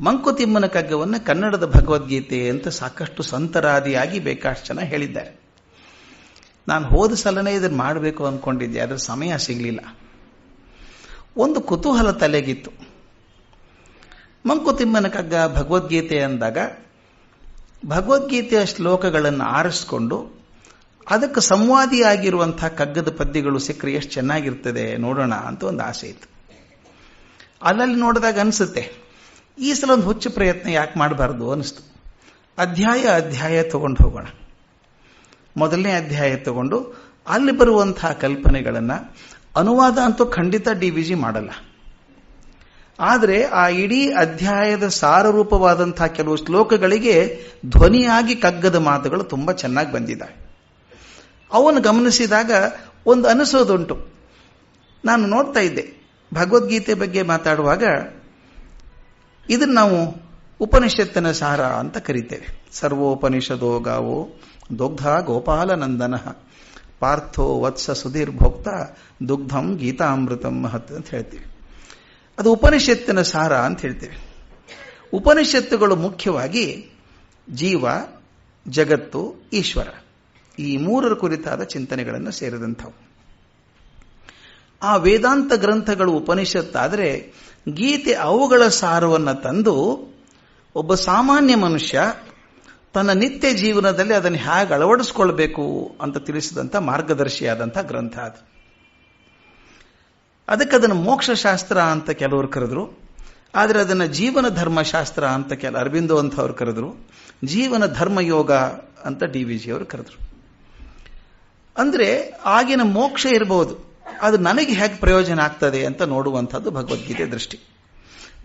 ಮಂಕುತಿಮ್ಮನ ಕಗ್ಗವನ್ನು ಕನ್ನಡದ ಭಗವದ್ಗೀತೆ ಅಂತ ಸಾಕಷ್ಟು ಸಂತರಾದಿಯಾಗಿ ಬೇಕಾಷ್ಟು ಜನ ಹೇಳಿದ್ದಾರೆ. ನಾನು ಹೋದ ಸಲನೇ ಇದನ್ನು ಮಾಡಬೇಕು ಅಂದ್ಕೊಂಡಿದ್ದೆ ಅದರ ಸಮಯ ಸಿಗಲಿಲ್ಲ. ಒಂದು ಕುತೂಹಲ ತಲೆಗಿತ್ತು. ಮಂಕುತಿಮ್ಮನ ಕಗ್ಗ ಭಗವದ್ಗೀತೆ ಅಂದಾಗ ಭಗವದ್ಗೀತೆಯ ಶ್ಲೋಕಗಳನ್ನು ಆರಿಸ್ಕೊಂಡು ಅದಕ್ಕೆ ಸಂವಾದಿಯಾಗಿರುವಂತಹ ಕಗ್ಗದ ಪದ್ಯಗಳು ಸಿಕ್ಕರೆ ಎಷ್ಟು ಚೆನ್ನಾಗಿರ್ತದೆ ನೋಡೋಣ ಅಂತ ಒಂದು ಆಸೆ ಇತ್ತು. ಅಲ್ಲಲ್ಲಿ ನೋಡಿದಾಗ ಅನಿಸುತ್ತೆ ಈ ಸಲ ಒಂದು ಹುಚ್ಚು ಪ್ರಯತ್ನ ಯಾಕೆ ಮಾಡಬಾರ್ದು ಅನಿಸ್ತು ಅಧ್ಯಾಯ ಅಧ್ಯಾಯ ತಗೊಂಡು ಹೋಗೋಣ. ಮೊದಲನೇ ಅಧ್ಯಾಯ ತಗೊಂಡು ಅಲ್ಲಿ ಬರುವಂತಹ ಕಲ್ಪನೆಗಳನ್ನು ಅನುವಾದ ಅಂತೂ ಖಂಡಿತ ಡಿ ವಿ ಜಿ ಮಾಡಲ್ಲ. ಆದರೆ ಆ ಇಡೀ ಅಧ್ಯಾಯದ ಸಾರರೂಪವಾದಂತಹ ಕೆಲವು ಶ್ಲೋಕಗಳಿಗೆ ಧ್ವನಿಯಾಗಿ ಕಗ್ಗದ ಮಾತುಗಳು ತುಂಬ ಚೆನ್ನಾಗಿ ಬಂದಿದ್ದಾವೆ. ಅವನು ಗಮನಿಸಿದಾಗ ಒಂದು ಅನಿಸೋದುಂಟು. ನಾನು ನೋಡ್ತಾ ಇದ್ದೆ. ಭಗವದ್ಗೀತೆ ಬಗ್ಗೆ ಮಾತಾಡುವಾಗ ಇದನ್ನು ನಾವು ಉಪನಿಷತ್ತಿನ ಸಾರ ಅಂತ ಕರಿತೇವೆ. ಸರ್ವೋಪನಿಷದೋ ಗಾವೋ ದುಗ್ಧ ಗೋಪಾಲನಂದನ ಪಾರ್ಥೋ ವತ್ಸ ಸುಧೀರ್ ಭೋಕ್ತ ದುಗ್ಧಂ ಗೀತಾಮೃತಂ ಮಹತ್ ಅಂತ ಹೇಳ್ತೀವಿ. ಅದು ಉಪನಿಷತ್ತಿನ ಸಾರ ಅಂತ ಹೇಳ್ತೇವೆ. ಉಪನಿಷತ್ತುಗಳು ಮುಖ್ಯವಾಗಿ ಜೀವ, ಜಗತ್ತು, ಈಶ್ವರ ಈ ಮೂರರ ಕುರಿತಾದ ಚಿಂತನೆಗಳನ್ನು ಸೇರಿದಂಥವು. ಆ ವೇದಾಂತ ಗ್ರಂಥಗಳು ಉಪನಿಷತ್ತಾದರೆ ಗೀತೆ ಅವುಗಳ ಸಾರವನ್ನು ತಂದು ಒಬ್ಬ ಸಾಮಾನ್ಯ ಮನುಷ್ಯ ತನ್ನ ನಿತ್ಯ ಜೀವನದಲ್ಲಿ ಅದನ್ನು ಹೇಗೆ ಅಳವಡಿಸ್ಕೊಳ್ಬೇಕು ಅಂತ ತಿಳಿಸಿದಂಥ ಮಾರ್ಗದರ್ಶಿಯಾದಂಥ ಗ್ರಂಥ ಅದು. ಅದಕ್ಕೆ ಅದನ್ನು ಮೋಕ್ಷಶಾಸ್ತ್ರ ಅಂತ ಕೆಲವರು ಕರೆದ್ರು. ಆದರೆ ಅದನ್ನು ಜೀವನ ಧರ್ಮಶಾಸ್ತ್ರ ಅಂತ ಕೆಲ ಅರವಿಂದೋ ಅಂತ ಅವ್ರು ಕರೆದ್ರು. ಜೀವನ ಧರ್ಮಯೋಗ ಅಂತ ಡಿ ವಿ ಜಿ ಅವರು ಕರೆದ್ರು. ಅಂದರೆ ಆಗಿನ ಮೋಕ್ಷ ಇರಬಹುದು ಅದು ನನಗೆ ಹೇಗೆ ಪ್ರಯೋಜನ ಆಗ್ತದೆ ಅಂತ ನೋಡುವಂಥದ್ದು ಭಗವದ್ಗೀತೆ ದೃಷ್ಟಿ.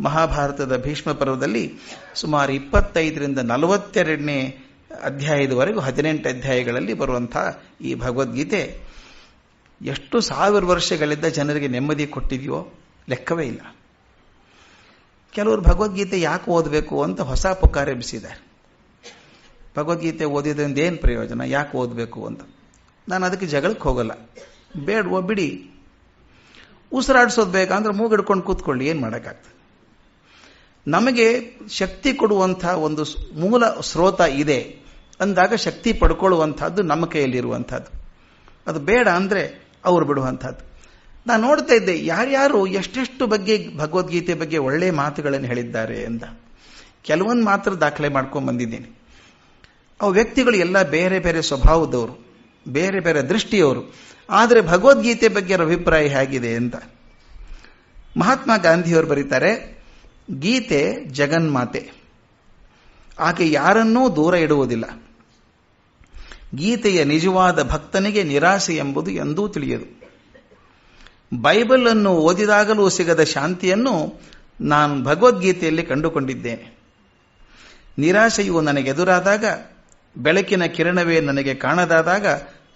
ಮಹಾಭಾರತದ ಭೀಷ್ಮ ಪರ್ವದಲ್ಲಿ ಸುಮಾರು ಇಪ್ಪತ್ತೈದರಿಂದ ನಲವತ್ತೆರಡನೇ ಅಧ್ಯಾಯದವರೆಗೂ, ಹದಿನೆಂಟು ಅಧ್ಯಾಯಗಳಲ್ಲಿ ಬರುವಂಥ ಈ ಭಗವದ್ಗೀತೆ ಎಷ್ಟು ಸಾವಿರ ವರ್ಷಗಳಿಂದ ಜನರಿಗೆ ನೆಮ್ಮದಿ ಕೊಟ್ಟಿದೆಯೋ ಲೆಕ್ಕವೇ ಇಲ್ಲ. ಕೆಲವರು ಭಗವದ್ಗೀತೆ ಯಾಕೆ ಓದಬೇಕು ಅಂತ ಹೊಸ ಪುಕಾರ ಎಬ್ಬಿಸಿದ್ದಾರೆ. ಭಗವದ್ಗೀತೆ ಓದಿದ್ರಿಂದ ಏನು ಪ್ರಯೋಜನ, ಯಾಕೆ ಓದಬೇಕು ಅಂತ. ನಾನು ಅದಕ್ಕೆ ಜಗಳಕ್ಕೆ ಹೋಗಲ್ಲ. ಬೇಡವೋ ಬಿಡಿ. ಉಸಿರಾಡಿಸೋದು ಬೇಕಂದ್ರೆ ಮೂಗಿಡ್ಕೊಂಡು ಕೂತ್ಕೊಳ್ಳಿ, ಏನು ಮಾಡೋಕ್ಕಾಗ್ತದೆ? ನಮಗೆ ಶಕ್ತಿ ಕೊಡುವಂಥ ಒಂದು ಮೂಲ ಸ್ರೋತ ಇದೆ. ಅಂದಾಗ ಶಕ್ತಿ ಪಡ್ಕೊಳ್ಳುವಂಥದ್ದು ನಮ್ಮ ಕೈಯಲ್ಲಿರುವಂಥದ್ದು. ಅದು ಬೇಡ ಅಂದರೆ ಅವರು ಬಿಡುವಂಥದ್ದು. ನಾನು ನೋಡ್ತಾ ಇದ್ದೆ, ಯಾರ್ಯಾರು ಎಷ್ಟೆಷ್ಟು ಬಗ್ಗೆ ಭಗವದ್ಗೀತೆ ಬಗ್ಗೆ ಒಳ್ಳೆಯ ಮಾತುಗಳನ್ನು ಹೇಳಿದ್ದಾರೆ ಅಂತ. ಕೆಲವೊಂದು ಮಾತ್ರ ದಾಖಲೆ ಮಾಡ್ಕೊಂಡು ಬಂದಿದ್ದೀನಿ. ಅವು ವ್ಯಕ್ತಿಗಳು ಎಲ್ಲ ಬೇರೆ ಬೇರೆ ಸ್ವಭಾವದವರು, ಬೇರೆ ಬೇರೆ ದೃಷ್ಟಿಯವರು. ಆದರೆ ಭಗವದ್ಗೀತೆ ಬಗ್ಗೆ ಅಭಿಪ್ರಾಯ ಹೇಗಿದೆ ಅಂತ. ಮಹಾತ್ಮ ಗಾಂಧಿಯವರು ಬರೀತಾರೆ, ಗೀತೆ ಜಗನ್ಮಾತೆ. ಆಕೆ ಯಾರನ್ನೂ ದೂರ ಇಡುವುದಿಲ್ಲ. ಗೀತೆಯ ನಿಜವಾದ ಭಕ್ತನಿಗೆ ನಿರಾಸೆ ಎಂಬುದು ಎಂದೂ ತಿಳಿಯದು. ಬೈಬಲ್ ಅನ್ನು ಓದಿದಾಗಲೂ ಸಿಗದ ಶಾಂತಿಯನ್ನು ನಾನು ಭಗವದ್ಗೀತೆಯಲ್ಲಿ ಕಂಡುಕೊಂಡಿದ್ದೇನೆ ನಿರಾಸೆಯು ನನಗೆದುರಾದಾಗ, ಬೆಳಕಿನ ಕಿರಣವೇ ನನಗೆ ಕಾಣದಾದಾಗ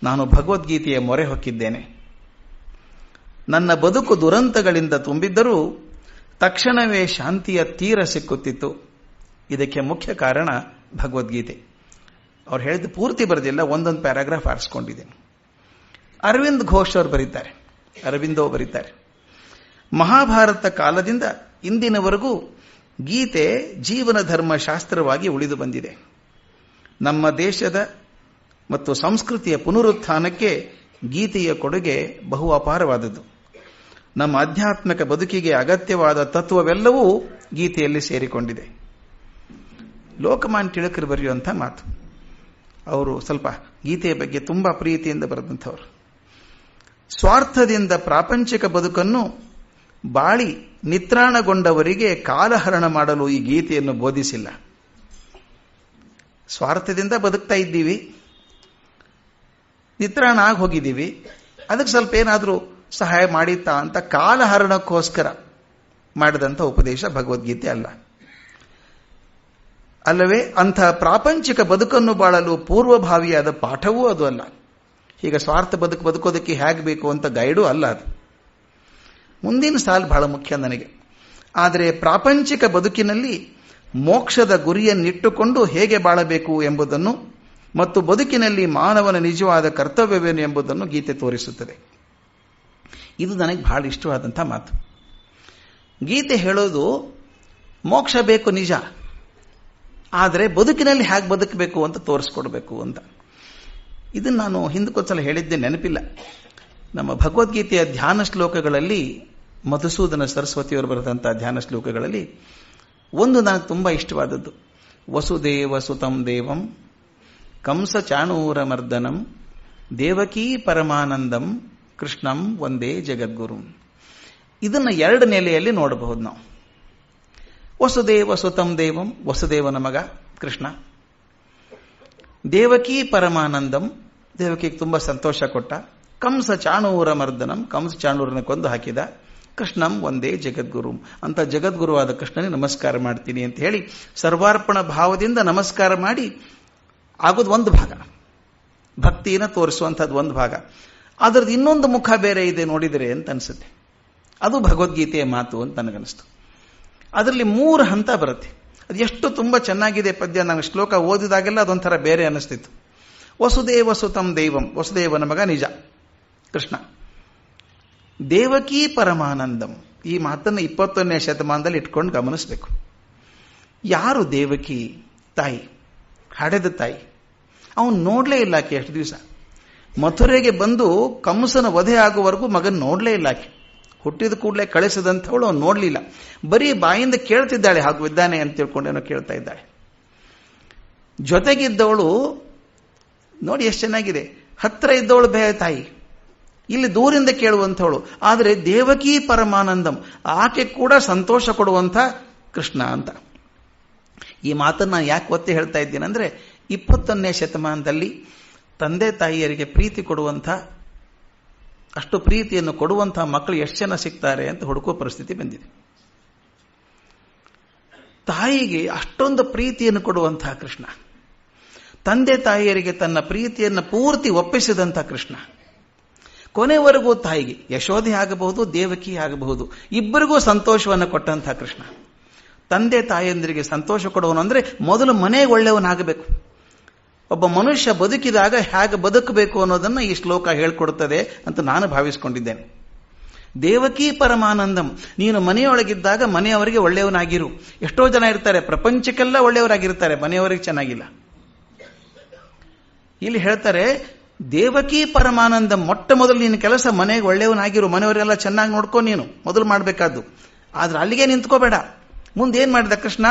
ನಾನು ಭಗವದ್ಗೀತೆಯ ಮೊರೆ ಹೊಕ್ಕಿದ್ದೇನೆ. ನನ್ನ ಬದುಕು ದುರಂತಗಳಿಂದ ತುಂಬಿದ್ದರೂ ತಕ್ಷಣವೇ ಶಾಂತಿಯ ತೀರ ಸಿಕ್ಕುತ್ತಿತ್ತು. ಇದಕ್ಕೆ ಮುಖ್ಯ ಕಾರಣ ಭಗವದ್ಗೀತೆ. ಅವ್ರು ಹೇಳಿದ ಪೂರ್ತಿ ಬರೆದಿಲ್ಲ, ಒಂದೊಂದು ಪ್ಯಾರಾಗ್ರಾಫ್ ಆರಿಸ್ಕೊಂಡಿದ್ದೇನೆ. ಅರವಿಂದ್ ಘೋಷ್ ಅವರು ಬರೀತಾರೆ. ಅರವಿಂದೋ ಬರೀತಾರೆ. ಮಹಾಭಾರತ ಕಾಲದಿಂದ ಇಂದಿನವರೆಗೂ ಗೀತೆ ಜೀವನ ಧರ್ಮ ಶಾಸ್ತ್ರವಾಗಿ ಉಳಿದು ಬಂದಿದೆ. ನಮ್ಮ ದೇಶದ ಮತ್ತು ಸಂಸ್ಕೃತಿಯ ಪುನರುತ್ಥಾನಕ್ಕೆ ಗೀತೆಯ ಕೊಡುಗೆ ಬಹು ಅಪಾರವಾದದ್ದು. ನಮ್ಮ ಆಧ್ಯಾತ್ಮಿಕ ಬದುಕಿಗೆ ಅಗತ್ಯವಾದ ತತ್ವವೆಲ್ಲವೂ ಗೀತೆಯಲ್ಲಿ ಸೇರಿಕೊಂಡಿದೆ. ಲೋಕಮಾನ್ ತಿಳಕರು ಬರೆಯುವಂಥ ಮಾತು. ಅವರು ಸ್ವಲ್ಪ ಗೀತೆಯ ಬಗ್ಗೆ ತುಂಬ ಪ್ರೀತಿಯಿಂದ ಬರೆದಂಥವ್ರು. ಸ್ವಾರ್ಥದಿಂದ ಪ್ರಾಪಂಚಿಕ ಬದುಕನ್ನು ಬಾಳಿ ನಿತ್ರಾಣಗೊಂಡವರಿಗೆ ಕಾಲಹರಣ ಮಾಡಲು ಈ ಗೀತೆಯನ್ನು ಬೋಧಿಸಿಲ್ಲ. ಸ್ವಾರ್ಥದಿಂದ ಬದುಕ್ತಾ ಇದ್ದೀವಿ. ನಿತ್ರಾಣ ಆಗಿ ಹೋಗಿದ್ದೀವಿ. ಅದಕ್ಕೆ ಸ್ವಲ್ಪ ಏನಾದರೂ ಸಹಾಯ ಮಾಡಿತ್ತಾ ಅಂತ ಕಾಲಹರಣಕ್ಕೋಸ್ಕರ ಮಾಡಿದಂಥ ಉಪದೇಶ ಭಗವದ್ಗೀತೆ ಅಲ್ಲ. ಅಲ್ಲವೇ ಅಂಥ ಪ್ರಾಪಂಚಿಕ ಬದುಕನ್ನು ಬಾಳಲು ಪೂರ್ವಭಾವಿಯಾದ ಪಾಠವೂ ಅದು ಅಲ್ಲ. ಈಗ ಸ್ವಾರ್ಥ ಬದುಕು ಬದುಕೋದಕ್ಕೆ ಹೇಗೆ ಬೇಕು ಅಂತ ಗೈಡು ಅಲ್ಲ ಅದು. ಮುಂದಿನ ಸಾಲು ಬಹಳ ಮುಖ್ಯ ನನಗೆ. ಆದರೆ ಪ್ರಾಪಂಚಿಕ ಬದುಕಿನಲ್ಲಿ ಮೋಕ್ಷದ ಗುರಿಯನ್ನಿಟ್ಟುಕೊಂಡು ಹೇಗೆ ಬಾಳಬೇಕು ಎಂಬುದನ್ನು ಮತ್ತು ಬದುಕಿನಲ್ಲಿ ಮಾನವನ ನಿಜವಾದ ಕರ್ತವ್ಯವೇನು ಎಂಬುದನ್ನು ಗೀತೆ ತೋರಿಸುತ್ತದೆ. ಇದು ನನಗೆ ಬಹಳ ಇಷ್ಟವಾದಂಥ ಮಾತು. ಗೀತೆ ಹೇಳೋದು ಮೋಕ್ಷ ಬೇಕು ನಿಜ. ಆದರೆ ಬದುಕಿನಲ್ಲಿ ಹೇಗೆ ಬದುಕಬೇಕು ಅಂತ ತೋರಿಸ್ಕೊಡ್ಬೇಕು ಅಂತ. ಇದನ್ನು ನಾನು ಹಿಂದಕ್ಕೊಂದ್ಸಲ ಹೇಳಿದ್ದೆ, ನೆನಪಿಲ್ಲ. ನಮ್ಮ ಭಗವದ್ಗೀತೆಯ ಧ್ಯಾನ ಶ್ಲೋಕಗಳಲ್ಲಿ ಮಧುಸೂದನ ಸರಸ್ವತಿಯವರು ಬರೆದಂಥ ಧ್ಯಾನ ಶ್ಲೋಕಗಳಲ್ಲಿ ಒಂದು ನನಗೆ ತುಂಬ ಇಷ್ಟವಾದದ್ದು. ವಸುದೇವ ಸುತಂ ದೇವಂ ಕಂಸ ಚಾಣೂರ ಮರ್ದನಂ ದೇವಕೀ ಪರಮಾನಂದಂ, ಕೃಷ್ಣಂ ಒಂದೇ ಜಗದ್ಗುರು. ಇದನ್ನು ಎರಡು ನೆಲೆಯಲ್ಲಿ ನೋಡಬಹುದು ನಾವು. ವಸುದೇವ ಸುತಂ ದೇವಂ, ವಸುದೇವನ ಮಗ ಕೃಷ್ಣ. ದೇವಕಿ ಪರಮಾನಂದಂ, ದೇವಕಿಗೆ ತುಂಬಾ ಸಂತೋಷ ಕೊಟ್ಟ. ಕಂಸ ಚಾಣೂರ ಮರ್ದನಂ ಕಂಸ ಚಾಣೂರನ ಕೊಂದು ಹಾಕಿದ. ಕೃಷ್ಣಂ ಒಂದೇ ಜಗದ್ಗುರು. ಅಂತ ಜಗದ್ಗುರುವಾದ ಕೃಷ್ಣನಿಗೆ ನಮಸ್ಕಾರ ಮಾಡ್ತೀನಿ ಅಂತ ಹೇಳಿ ಸರ್ವಾರ್ಪಣ ಭಾವದಿಂದ ನಮಸ್ಕಾರ ಮಾಡಿ ಆಗೋದು ಒಂದು ಭಾಗ. ಭಕ್ತಿಯನ್ನು ತೋರಿಸುವಂಥದ್ದು ಒಂದು ಭಾಗ. ಅದರದ್ದು ಇನ್ನೊಂದು ಮುಖ ಬೇರೆ ಇದೆ ನೋಡಿದರೆ ಅಂತ ಅನಿಸುತ್ತೆ. ಅದು ಭಗವದ್ಗೀತೆಯ ಮಾತು ಅಂತ ನನಗನ್ನಿಸ್ತು. ಅದರಲ್ಲಿ ಮೂರು ಹಂತ ಬರುತ್ತೆ. ಅದು ಎಷ್ಟು ತುಂಬ ಚೆನ್ನಾಗಿದೆ ಪದ್ಯ. ನಾನು ಶ್ಲೋಕ ಓದಿದಾಗೆಲ್ಲ ಅದೊಂಥರ ಬೇರೆ ಅನಿಸ್ತಿತ್ತು. ವಸುದೇವ ಸುತಂ ದೈವಂ. ವಸುದೇವನ ಮಗ ನಿಜ. ಕೃಷ್ಣ. ದೇವಕೀ ಪರಮಾನಂದಂ. ಈ ಮಾತನ್ನು ಇಪ್ಪತ್ತೊಂದನೇ ಶತಮಾನದಲ್ಲಿ ಇಟ್ಕೊಂಡು ಗಮನಿಸಬೇಕು. ಯಾರು ದೇವಕಿ ತಾಯಿ? ಹಡೆದ ತಾಯಿ. ಅವನು ನೋಡಲೇ ಇಲ್ಲ ಆಕೆ ಎಷ್ಟು ದಿವಸ. ಮಥುರೆಗೆ ಬಂದು ಕಂಸನ ವಧೆ ಆಗುವವರೆಗೂ ಮಗನ್ ನೋಡಲೇ ಇಲ್ಲ ಆಕೆ. ಹುಟ್ಟಿದ ಕೂಡಲೇ ಕಳಿಸದಂಥವಳು ಅವನು ನೋಡಲಿಲ್ಲ. ಬರೀ ಬಾಯಿಂದ ಕೇಳ್ತಿದ್ದಾಳೆ, ಹಾಗೂ ಇದ್ದಾನೆ ಅಂತ ತಿಳ್ಕೊಂಡೇನೋ ಕೇಳ್ತಾ ಇದ್ದಾಳೆ. ಜೊತೆಗಿದ್ದವಳು, ನೋಡಿ ಎಷ್ಟು ಚೆನ್ನಾಗಿದೆ. ಹತ್ರ ಇದ್ದವಳು ಬೇ ತಾಯಿ. ಇಲ್ಲಿ ದೂರಿಂದ ಕೇಳುವಂಥವಳು. ಆದರೆ ದೇವಕಿ ಪರಮಾನಂದಂ, ಆಕೆ ಕೂಡ ಸಂತೋಷ ಕೊಡುವಂಥ ಕೃಷ್ಣ ಅಂತ. ಈ ಮಾತನ್ನು ನಾನು ಯಾಕೆ ಒತ್ತಿ ಹೇಳ್ತಾ ಇದ್ದೀನಂದ್ರೆ ಅಂದರೆ ಇಪ್ಪತ್ತೊಂದನೇ ಶತಮಾನದಲ್ಲಿ ತಂದೆ ತಾಯಿಯರಿಗೆ ಪ್ರೀತಿ ಕೊಡುವಂಥ, ಅಷ್ಟು ಪ್ರೀತಿಯನ್ನು ಕೊಡುವಂತಹ ಮಕ್ಕಳು ಎಷ್ಟು ಜನ ಸಿಗ್ತಾರೆ ಅಂತ ಹುಡುಕುವ ಪರಿಸ್ಥಿತಿ ಬಂದಿದೆ. ತಾಯಿಗೆ ಅಷ್ಟೊಂದು ಪ್ರೀತಿಯನ್ನು ಕೊಡುವಂತಹ ಕೃಷ್ಣ. ತಂದೆ ತಾಯಿಯರಿಗೆ ತನ್ನ ಪ್ರೀತಿಯನ್ನು ಪೂರ್ತಿ ಒಪ್ಪಿಸಿದಂಥ ಕೃಷ್ಣ. ಕೊನೆವರೆಗೂ ತಾಯಿಗೆ ಯಶೋಧೆ ಆಗಬಹುದು, ದೇವಕಿ ಆಗಬಹುದು, ಇಬ್ಬರಿಗೂ ಸಂತೋಷವನ್ನು ಕೊಟ್ಟಂತಹ ಕೃಷ್ಣ. ತಂದೆ ತಾಯಿಯಂದರಿಗೆ ಸಂತೋಷ ಕೊಡುವನು ಅಂದರೆ ಮೊದಲು ಮನೆಗೆ ಒಳ್ಳೆಯವನಾಗಬೇಕು. ಒಬ್ಬ ಮನುಷ್ಯ ಬದುಕಿದಾಗ ಹೇಗೆ ಬದುಕಬೇಕು ಅನ್ನೋದನ್ನು ಈ ಶ್ಲೋಕ ಹೇಳ್ಕೊಡ್ತದೆ ಅಂತ ನಾನು ಭಾವಿಸ್ಕೊಂಡಿದ್ದೇನೆ. ದೇವಕಿ ಪರಮಾನಂದಂ, ನೀನು ಮನೆಯೊಳಗಿದ್ದಾಗ ಮನೆಯವರಿಗೆ ಒಳ್ಳೆಯವನಾಗಿರು. ಎಷ್ಟೋ ಜನ ಇರ್ತಾರೆ, ಪ್ರಪಂಚಕ್ಕೆಲ್ಲ ಒಳ್ಳೆಯವರಾಗಿರ್ತಾರೆ, ಮನೆಯವರಿಗೆ ಚೆನ್ನಾಗಿಲ್ಲ. ಇಲ್ಲಿ ಹೇಳ್ತಾರೆ, ದೇವಕಿ ಪರಮಾನಂದ, ಮೊಟ್ಟ ಮೊದಲು ನಿನ್ನ ಕೆಲಸ ಮನೆಗೆ ಒಳ್ಳೆಯವನಾಗಿರು, ಮನೆಯವರೆಲ್ಲ ಚೆನ್ನಾಗಿ ನೋಡ್ಕೊ ನೀನು, ಮೊದಲು ಮಾಡಬೇಕಾದ್ದು. ಆದ್ರೆ ಅಲ್ಲಿಗೆ ನಿಂತ್ಕೋಬೇಡ. ಮುಂದೆ ಏನ್ ಮಾಡಿದ ಕೃಷ್ಣ?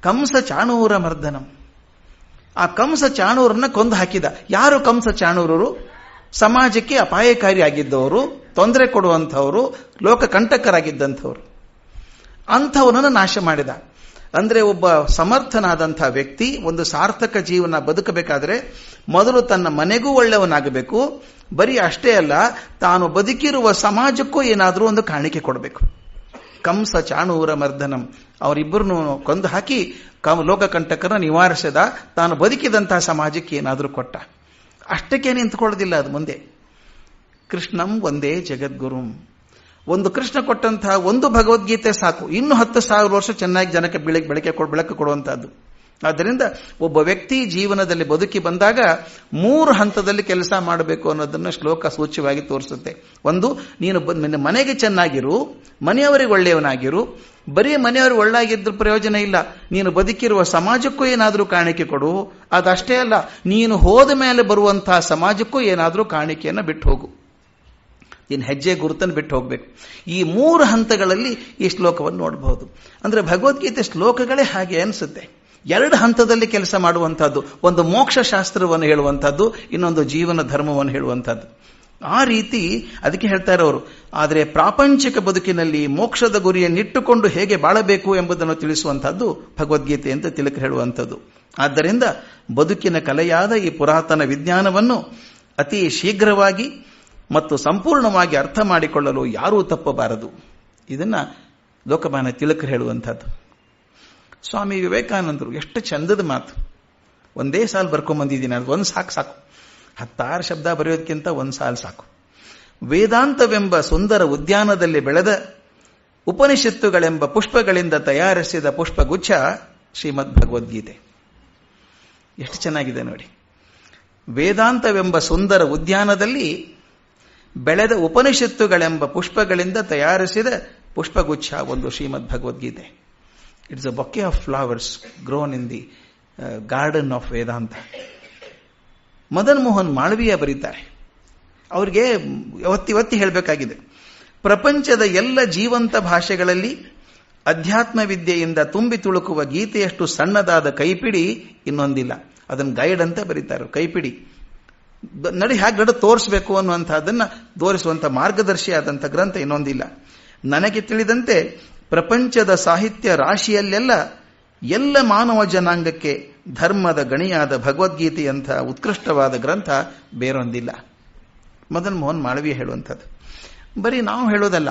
ಕಂಸ ಚಾಣೂರ ಮರ್ದನಂ. ಆ ಕಂಸ ಚಾಣೂರನ್ನ ಕೊಂದು ಹಾಕಿದ. ಯಾರು ಕಂಸ ಚಾಣೂರರು? ಸಮಾಜಕ್ಕೆ ಅಪಾಯಕಾರಿಯಾಗಿದ್ದವರು, ತೊಂದರೆ ಕೊಡುವಂಥವರು, ಲೋಕ ಕಂಟಕರಾಗಿದ್ದಂಥವ್ರು. ಅಂಥವನನ್ನು ನಾಶ ಮಾಡಿದ. ಅಂದ್ರೆ ಒಬ್ಬ ಸಮರ್ಥನಾದಂಥ ವ್ಯಕ್ತಿ, ಒಂದು ಸಾರ್ಥಕ ಜೀವನ ಬದುಕಬೇಕಾದ್ರೆ ಮೊದಲು ತನ್ನ ಮನೆಗೂ ಒಳ್ಳೆಯವನಾಗಬೇಕು. ಬರೀ ಅಷ್ಟೇ ಅಲ್ಲ, ತಾನು ಬದುಕಿರುವ ಸಮಾಜಕ್ಕೂ ಏನಾದರೂ ಒಂದು ಕಾಣಿಕೆ ಕೊಡಬೇಕು. ಕಂಸ ಚಾಣೂರ ಮರ್ದನಂ. ಅವರಿಬ್ಬರನ್ನು ಕೊಂದು ಹಾಕಿ ಕಮ ನಿವಾರಿಸಿದ ತಾನು ಬದುಕಿದಂತಹ ಸಮಾಜಕ್ಕೆ ಏನಾದರೂ ಕೊಟ್ಟ. ಅಷ್ಟಕ್ಕೆ ನಿಂತ್ಕೊಳ್ಳೋದಿಲ್ಲ ಅದು ಮುಂದೆ. ಕೃಷ್ಣಂ ಒಂದೇ ಜಗದ್ಗುರುಂ. ಒಂದು ಕೃಷ್ಣ ಕೊಟ್ಟಂತಹ ಒಂದು ಭಗವದ್ಗೀತೆ ಸಾಕು. ಇನ್ನು ಹತ್ತು ಸಾವಿರ ವರ್ಷ ಚೆನ್ನಾಗಿ ಜನಕ್ಕೆ ಬೆಳಗ್ಗೆ ಬೆಳಕೆ ಬೆಳಕು ಕೊಡುವಂತಹದ್ದು. ಆದ್ದರಿಂದ ಒಬ್ಬ ವ್ಯಕ್ತಿ ಜೀವನದಲ್ಲಿ ಬದುಕಿ ಬಂದಾಗ ಮೂರು ಹಂತದಲ್ಲಿ ಕೆಲಸ ಮಾಡಬೇಕು ಅನ್ನೋದನ್ನು ಶ್ಲೋಕ ಸೂಚ್ಯವಾಗಿ ತೋರಿಸುತ್ತೆ. ಒಂದು, ನೀನು ನಿನ್ನ ಮನೆಗೆ ಚೆನ್ನಾಗಿರು, ಮನೆಯವರಿಗೆ ಒಳ್ಳೆಯವನಾಗಿರು, ಬರೀ ಮನೆಯವರು ಒಳ್ಳಾಗಿದ್ದ ಪ್ರಯೋಜನ ಇಲ್ಲ, ನೀನು ಬದುಕಿರುವ ಸಮಾಜಕ್ಕೂ ಏನಾದರೂ ಕಾಣಿಕೆ ಕೊಡು, ಅದಷ್ಟೇ ಅಲ್ಲ, ನೀನು ಹೋದ ಮೇಲೆ ಬರುವಂತಹ ಸಮಾಜಕ್ಕೂ ಏನಾದರೂ ಕಾಣಿಕೆಯನ್ನು ಬಿಟ್ಟು ಹೋಗು. ನೀನು ಹೆಜ್ಜೆ ಗುರುತನ್ನು ಬಿಟ್ಟು ಹೋಗಬೇಕು. ಈ ಮೂರು ಹಂತಗಳಲ್ಲಿ ಈ ಶ್ಲೋಕವನ್ನು ನೋಡಬಹುದು. ಅಂದ್ರೆ ಭಗವದ್ಗೀತೆ ಶ್ಲೋಕಗಳೇ ಹಾಗೆ ಅನಿಸುತ್ತೆ. ಎರಡು ಹಂತದಲ್ಲಿ ಕೆಲಸ ಮಾಡುವಂಥದ್ದು, ಒಂದು ಮೋಕ್ಷ ಶಾಸ್ತ್ರವನ್ನು ಹೇಳುವಂಥದ್ದು, ಇನ್ನೊಂದು ಜೀವನ ಧರ್ಮವನ್ನು ಹೇಳುವಂಥದ್ದು. ಆ ರೀತಿ ಅದಕ್ಕೆ ಹೇಳ್ತಾ ಇರೋರು, ಆದರೆ ಪ್ರಾಪಂಚಿಕ ಬದುಕಿನಲ್ಲಿ ಮೋಕ್ಷದ ಗುರಿಯನ್ನಿಟ್ಟುಕೊಂಡು ಹೇಗೆ ಬಾಳಬೇಕು ಎಂಬುದನ್ನು ತಿಳಿಸುವಂಥದ್ದು ಭಗವದ್ಗೀತೆ ಅಂತ ತಿಲಕ ಹೇಳುವಂಥದ್ದು. ಆದ್ದರಿಂದ ಬದುಕಿನ ಕಲೆಯಾದ ಈ ಪುರಾತನ ವಿಜ್ಞಾನವನ್ನು ಅತಿ ಶೀಘ್ರವಾಗಿ ಮತ್ತು ಸಂಪೂರ್ಣವಾಗಿ ಅರ್ಥ ಮಾಡಿಕೊಳ್ಳಲು ಯಾರೂ ತಪ್ಪಬಾರದು. ಇದನ್ನು ಲೋಕಮಾನ ತಿಲಕರು ಹೇಳುವಂಥದ್ದು. ಸ್ವಾಮಿ ವಿವೇಕಾನಂದರು, ಎಷ್ಟು ಚಂದದ ಮಾತು. ಒಂದೇ ಸಾಲು ಬರ್ಕೊಂಬಂದಿದ್ದೀನಿ ಅದು ಒಂದು ಸಾಕು ಸಾಕು. ಹತ್ತಾರು ಶಬ್ದ ಬರೆಯೋದಕ್ಕಿಂತ ಒಂದು ಸಾಲು ಸಾಕು. ವೇದಾಂತವೆಂಬ ಸುಂದರ ಉದ್ಯಾನದಲ್ಲಿ ಬೆಳೆದ ಉಪನಿಷತ್ತುಗಳೆಂಬ ಪುಷ್ಪಗಳಿಂದ ತಯಾರಿಸಿದ ಪುಷ್ಪಗುಚ್ಛ ಶ್ರೀಮದ್ ಭಗವದ್ಗೀತೆ ಎಷ್ಟು ಚೆನ್ನಾಗಿದೆ ನೋಡಿ. ವೇದಾಂತವೆಂಬ ಸುಂದರ ಉದ್ಯಾನದಲ್ಲಿ ಬೆಳೆದ ಉಪನಿಷತ್ತುಗಳೆಂಬ ಪುಷ್ಪಗಳಿಂದ ತಯಾರಿಸಿದ ಪುಷ್ಪಗುಚ್ಛ ಒಂದು Shrimad Bhagavad Gita it's a bouquet of flowers grown in the garden of Vedanta Madan Mohan Malaviya ಬರೀತಾರೆ. ಅವರಿಗೆ ಒತ್ತಿ ಹೇಳಬೇಕಾಗಿದೆ. ಪ್ರಪಂಚದ ಎಲ್ಲ ಜೀವಂತ ಭಾಷೆಗಳಲ್ಲಿ ಅಧ್ಯಾತ್ಮ ವಿದ್ಯೆಯಿಂದ ತುಂಬಿ ತುಳುಕುವ ಗೀತೆಯಷ್ಟು ಸಣ್ಣದಾದ ಕೈಪಿಡಿ ಇನ್ನೊಂದಿಲ್ಲ. ಅದನ್ನು ಗೈಡ್ ಅಂತ ಬರೀತಾರೆ ಕೈಪಿಡಿ. ನಡಿ ಹೇಗೆ ಗಡ ತೋರಿಸಬೇಕು ಅನ್ನುವಂಥದ್ದನ್ನು ತೋರಿಸುವಂಥ ಮಾರ್ಗದರ್ಶಿ ಆದಂಥ ಗ್ರಂಥ ಇನ್ನೊಂದಿಲ್ಲ. ನನಗೆ ತಿಳಿದಂತೆ ಪ್ರಪಂಚದ ಸಾಹಿತ್ಯ ರಾಶಿಯಲ್ಲೆಲ್ಲ ಎಲ್ಲ ಮಾನವ ಜನಾಂಗಕ್ಕೆ ಧರ್ಮದ ಗಣಿಯಾದ ಭಗವದ್ಗೀತೆಯಂಥ ಉತ್ಕೃಷ್ಟವಾದ ಗ್ರಂಥ ಬೇರೊಂದಿಲ್ಲ. ಮದನ್ ಮೋಹನ್ ಮಾಳವಿ ಹೇಳುವಂಥದ್ದು. ಬರೀ ನಾವು ಹೇಳೋದಲ್ಲ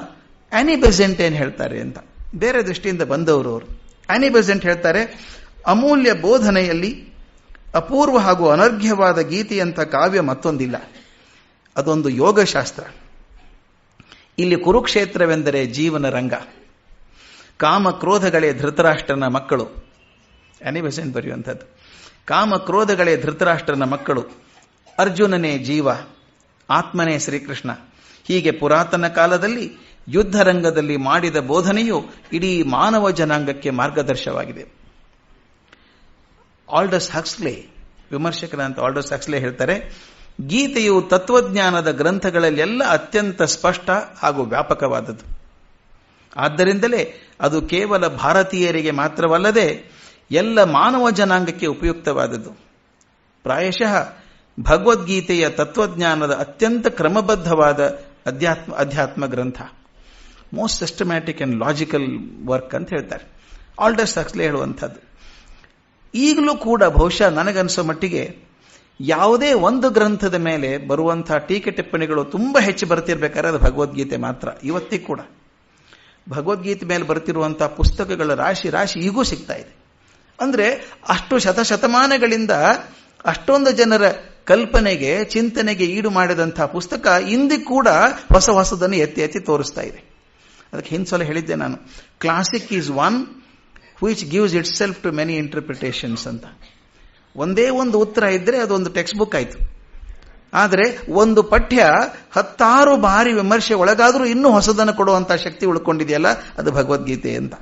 ಆನಿ ಬೆಸೆಂಟ್ ಏನು ಹೇಳ್ತಾರೆ ಅಂತ. ಬೇರೆ ದೃಷ್ಟಿಯಿಂದ ಬಂದವರು ಅವರು. ಆನಿ ಬೆಸೆಂಟ್ ಹೇಳ್ತಾರೆ, ಅಮೂಲ್ಯ ಬೋಧನೆಯಲ್ಲಿ ಅಪೂರ್ವ ಹಾಗೂ ಅನರ್ಘ್ಯವಾದ ಗೀತೆಯಂಥ ಕಾವ್ಯ ಮತ್ತೊಂದಿಲ್ಲ. ಅದೊಂದು ಯೋಗಶಾಸ್ತ್ರ. ಇಲ್ಲಿ ಕುರುಕ್ಷೇತ್ರವೆಂದರೆ ಜೀವನ ರಂಗ. ಕಾಮ ಕ್ರೋಧಗಳೇ ಧೃತರಾಷ್ಟ್ರನ ಮಕ್ಕಳು. ಅನಿಬೆಸೆಂಟ್ ಬರೆಯುವಂಥದ್ದು. ಕಾಮ ಕ್ರೋಧಗಳೇ ಧೃತರಾಷ್ಟ್ರನ ಮಕ್ಕಳು. ಅರ್ಜುನನೇ ಜೀವ, ಆತ್ಮನೇ ಶ್ರೀಕೃಷ್ಣ. ಹೀಗೆ ಪುರಾತನ ಕಾಲದಲ್ಲಿ ಯುದ್ಧ ರಂಗದಲ್ಲಿ ಮಾಡಿದ ಬೋಧನೆಯು ಇಡೀ ಮಾನವ ಜನಾಂಗಕ್ಕೆ ಮಾರ್ಗದರ್ಶವಾಗಿದೆ. ಆಲ್ಡಸ್ ಹಕ್ಸ್ಲೆ ವಿಮರ್ಶಕರಂತ ಆಲ್ಡಸ್ ಹಕ್ಸ್ಲೆ ಹೇಳ್ತಾರೆ, ಗೀತೆಯು ತತ್ವಜ್ಞಾನದ ಗ್ರಂಥಗಳಲ್ಲೆಲ್ಲ ಅತ್ಯಂತ ಸ್ಪಷ್ಟ ಹಾಗೂ ವ್ಯಾಪಕವಾದದ್ದು. ಆದ್ದರಿಂದಲೇ ಅದು ಕೇವಲ ಭಾರತೀಯರಿಗೆ ಮಾತ್ರವಲ್ಲದೆ ಎಲ್ಲ ಮಾನವ ಜನಾಂಗಕ್ಕೆ ಉಪಯುಕ್ತವಾದದ್ದು. ಪ್ರಾಯಶಃ ಭಗವದ್ಗೀತೆಯ ತತ್ವಜ್ಞಾನದ ಅತ್ಯಂತ ಕ್ರಮಬದ್ಧವಾದ ಅಧ್ಯಾತ್ಮ ಅಧ್ಯಾತ್ಮ ಗ್ರಂಥ. Most systematic and logical work ಅಂತ ಹೇಳ್ತಾರೆ. ಆಲ್ಡರ್ಸ್ ಅಕ್ಸ್ಲೇ ಹೇಳುವಂಥದ್ದು. ಈಗಲೂ ಕೂಡ ಬಹುಶಃ ನನಗನ್ಸೋ ಮಟ್ಟಿಗೆ ಯಾವುದೇ ಒಂದು ಗ್ರಂಥದ ಮೇಲೆ ಬರುವಂತಹ ಟೀಕೆ ಟಿಪ್ಪಣಿಗಳು ತುಂಬ ಹೆಚ್ಚು ಬರ್ತಿರ್ಬೇಕಾದ್ರೆ ಅದು ಭಗವದ್ಗೀತೆ ಮಾತ್ರ, ಇವತ್ತಿಗೂ ಕೂಡ. ಭಗವದ್ಗೀತೆ ಮೇಲೆ ಬರ್ತಿರುವಂತಹ ಪುಸ್ತಕಗಳ ರಾಶಿ ರಾಶಿ ಈಗೂ ಸಿಗ್ತಾ ಇದೆ. ಅಂದ್ರೆ ಅಷ್ಟು ಶತಶತಮಾನಗಳಿಂದ ಅಷ್ಟೊಂದು ಜನರ ಕಲ್ಪನೆಗೆ, ಚಿಂತನೆಗೆ ಈಡು ಮಾಡಿದಂತಹ ಪುಸ್ತಕ ಇಂದಿ ಕೂಡ ಹೊಸ ಹೊಸದನ್ನು ಎತ್ತಿ ಎತ್ತಿ ತೋರಿಸ್ತಾ ಇದೆ. ಅದಕ್ಕೆ ಹಿಂದ್ಸಲ ಹೇಳಿದ್ದೆ ನಾನು classic is one which gives itself to many interpretations ಅಂತ. ಒಂದೇ ಒಂದು ಉತ್ತರ ಇದ್ದರೆ ಅದೊಂದು ಟೆಕ್ಸ್ಟ್ ಬುಕ್ ಆಯಿತು. ಆದರೆ ಒಂದು ಪಠ್ಯ ಹತ್ತಾರು ಬಾರಿ ವಿಮರ್ಶೆ ಒಳಗಾದರೂ ಇನ್ನೂ ಹೊಸದನ್ನು ಕೊಡುವಂಥ ಶಕ್ತಿ ಉಳ್ಕೊಂಡಿದೆಯಲ್ಲ, ಅದು ಭಗವದ್ಗೀತೆ ಅಂತ.